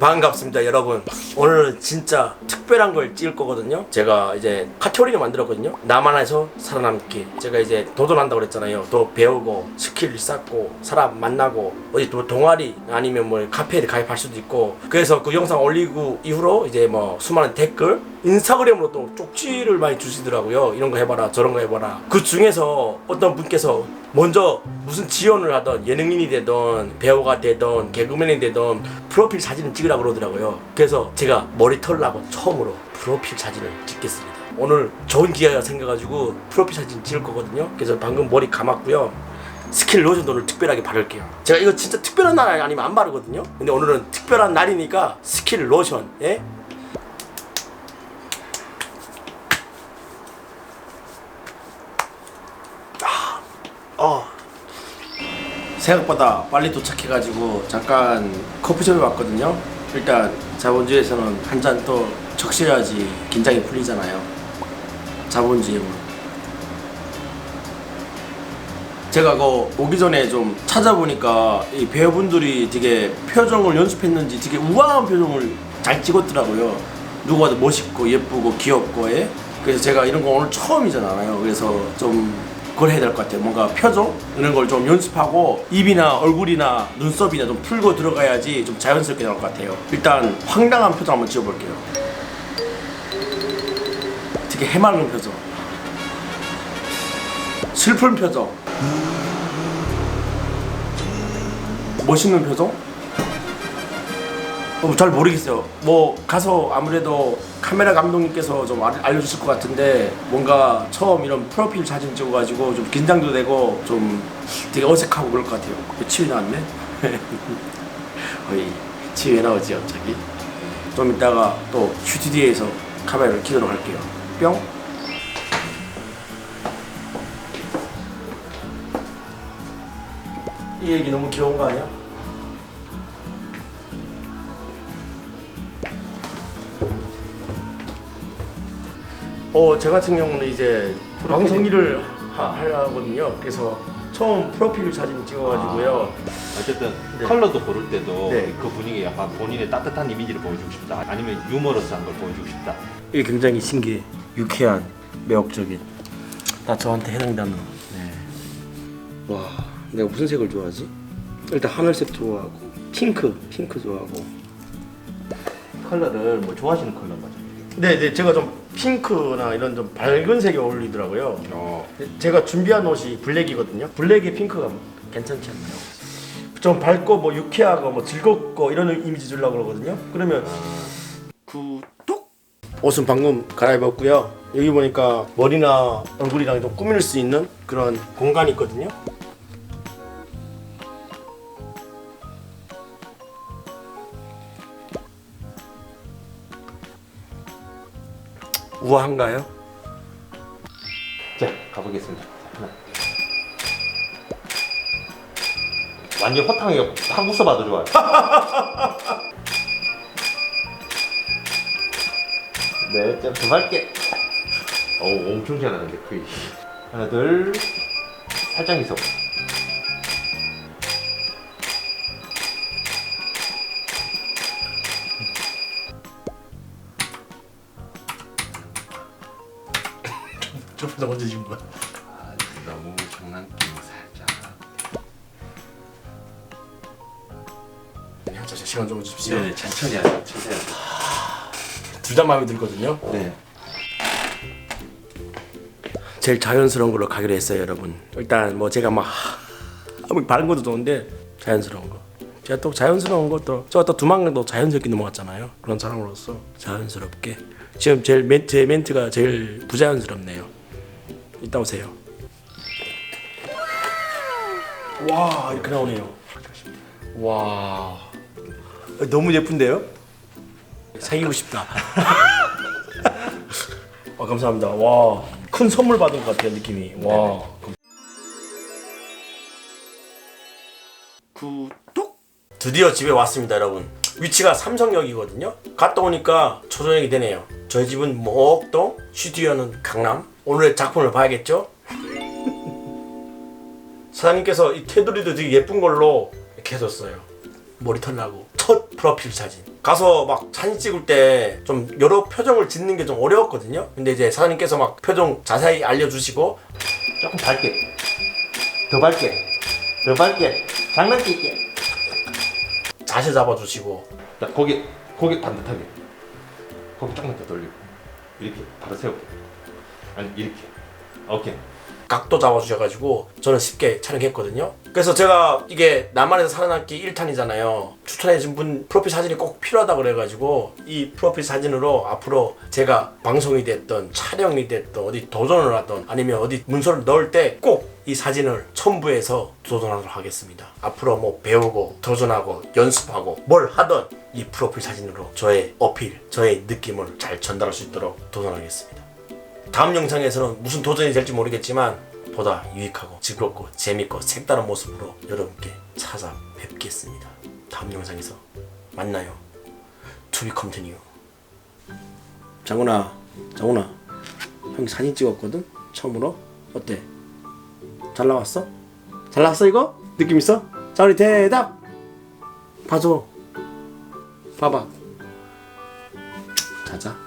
반갑습니다 여러분. 오늘은 진짜 특별한 걸 찍을 거거든요. 제가 이제 카테고리를 만들었거든요. 나만에서 살아남기. 제가 이제 도전한다고 그랬잖아요. 또 배우고 스킬을 쌓고 사람 만나고 어디 또 동아리 아니면 뭐 카페를 가입할 수도 있고. 그래서 그 영상 올리고 이후로 이제 뭐 수많은 댓글 인스타그램으로 또 쪽지를 많이 주시더라고요 이런 거 해봐라 저런 거 해봐라 그 중에서 어떤 분께서 먼저 무슨 지원을 하던 예능인이 되던 배우가 되던 개그맨이 되던 프로필 사진을 찍으라고 그러더라고요. 그래서 제가 머리털 나고 처음으로 프로필 사진을 찍겠습니다. 오늘 좋은 기회가 생겨가지고 프로필 사진 찍을 거거든요. 그래서 방금 머리 감았고요. 스킬 로션도 오늘 특별하게 바를게요. 제가 이거 진짜 특별한 날 아니면 안 바르거든요. 근데 오늘은 특별한 날이니까 스킬 로션, 예? 생각보다 빨리 도착해가지고 잠깐 커피숍에 왔거든요. 일단 자본주의에서는 한 잔 또 적셔야지 긴장이 풀리잖아요. 자본주의 뭐. 제가 그 오기 전에 좀 찾아보니까 이 배우분들이 되게 표정을 연습했는지 되게 우아한 표정을 잘 찍었더라고요. 누가 봐도 멋있고 예쁘고 귀엽고 예? 그래서 제가 이런 거 오늘 처음이잖아요. 그래서 좀 그걸 해야 될 것 같아요. 뭔가 표정 이런 걸 좀 연습하고 입이나 얼굴이나 눈썹이나 좀 풀고 들어가야지 좀 자연스럽게 나올 것 같아요. 일단 황당한 표정 한번 지어볼게요. 되게 해맑은 표정. 슬픈 표정. 멋있는 표정? 어, 잘 모르겠어요. 뭐 가서 아무래도 카메라 감독님께서 좀 알- 알려주실 것 같은데 뭔가 처음 이런 프로필 사진 찍어가지고 좀 긴장도 되고 좀 되게 어색하고 그럴 것 같아요. 왜 치위 나왔네? 어이 치위 왜 나오지 갑자기? 좀 이따가 또 스튜디오에서 카메라를 켜도록 할게요. 뿅. 이 얘기 너무 귀여운 거 아니야? 어, 제 같은 경우는 이제 방송 일을 하- 하거든요. 그래서 처음 프로필 사진 찍어가지고요. 어쨌든 네. 컬러도 고를 때도 네. 그 분위기에 약간 본인의 따뜻한 이미지를 보여주고 싶다. 아니면 유머러스한 걸 보여주고 싶다. 이게 굉장히 신기해. 유쾌한, 매혹적인. 다 저한테 해당되는. 네. 와, 내가 무슨 색을 좋아하지? 일단 하늘색 좋아하고, 핑크, 핑크 좋아하고. 컬러를 뭐 좋아하시는 컬러 맞아요? 네, 네, 제가 좀 핑크나 이런 좀 밝은 색이 어울리더라고요. 어. 제가 준비한 옷이 블랙이거든요. 블랙에 핑크가 괜찮지 않나요? 좀 밝고 뭐 유쾌하고 뭐 즐겁고 이런 이미지 주려고 그러거든요. 그러면 구독. 옷은 방금 갈아입었고요. 여기 보니까 머리나 얼굴이랑 좀 꾸밀 수 있는 그런 공간이 있거든요. 우아한가요? 자, 가보겠습니다. 하나. 완전 허탕이가 팍 웃어봐도 좋아요. 네, 좀 밝게. 오, 엄청 잘하는데, 크이. 하나, 둘. 살짝 미소. 저 표정 언제 지은 거야? 아, 너무 장난기 살짝. 네, 저 시간 좀 주십시오. 네, 천천히 하세요. 천천히 하세요. 둘 다 마음에 들거든요. 네. 제일 자연스러운 걸로 가기로 했어요, 여러분. 일단 뭐 제가 막 아무 바른 것도 좋은데 자연스러운 거. 제가 또 자연스러운 것도 제가 또 두만강도 자연스럽게 넘어갔잖아요. 그런 사람으로서 자연스럽게 지금 제일 멘, 제 멘트가 제일 부자연스럽네요. 이따 오세요. 와 이렇게 나오네요. 와 너무 예쁜데요? 사귀고 싶다. 아 감사합니다. 와 큰 선물 받은 것 같아요 느낌이. 와. 구독. 드디어 집에 왔습니다 여러분. 위치가 삼성역이거든요. 갔다 오니까 초저녁이 되네요. 저희 집은 목동, 스튜디오는 강남. 오늘의 작품을 봐야겠죠? 사장님께서 이 테두리도 되게 예쁜 걸로 이렇게 해줬어요. 머리털 나고. 첫 프로필 사진. 가서 막 사진 찍을 때 좀 여러 표정을 짓는 게 좀 어려웠거든요. 근데 이제 사장님께서 막 표정 자세히 알려주시고 조금 밝게 더 밝게 더 밝게 장난기 있게 자세 잡아주시고 자 고개 고개 반듯하게 고개 조금만 더 돌리고 이렇게 바로 세우고 아니 이렇게 오케이 각도 잡아주셔가지고 저는 쉽게 촬영했거든요. 그래서 제가 이게 나만에서 살아남기 1탄이잖아요. 추천해준 분 프로필 사진이 꼭 필요하다 그래가지고 이 프로필 사진으로 앞으로 제가 방송이 됐던 촬영이 됐던 어디 도전을 하던 아니면 어디 문서를 넣을 때 꼭 이 사진을 첨부해서 도전하도록 하겠습니다. 앞으로 뭐 배우고 도전하고 연습하고 뭘 하던 이 프로필 사진으로 저의 어필, 저의 느낌을 잘 전달할 수 있도록 도전하겠습니다. 다음 영상에서는 무슨 도전이 될지 모르겠지만 보다 유익하고 즐겁고 재밌고 색다른 모습으로 여러분께 찾아뵙겠습니다. 다음 영상에서 만나요. Be continue. 장훈아, 장훈아, 형이 사진 찍었거든. 처음으로 어때? 잘 나왔어? 잘 나왔어 이거? 느낌 있어? 자 우리 대답. 봐줘. 봐봐. 자자.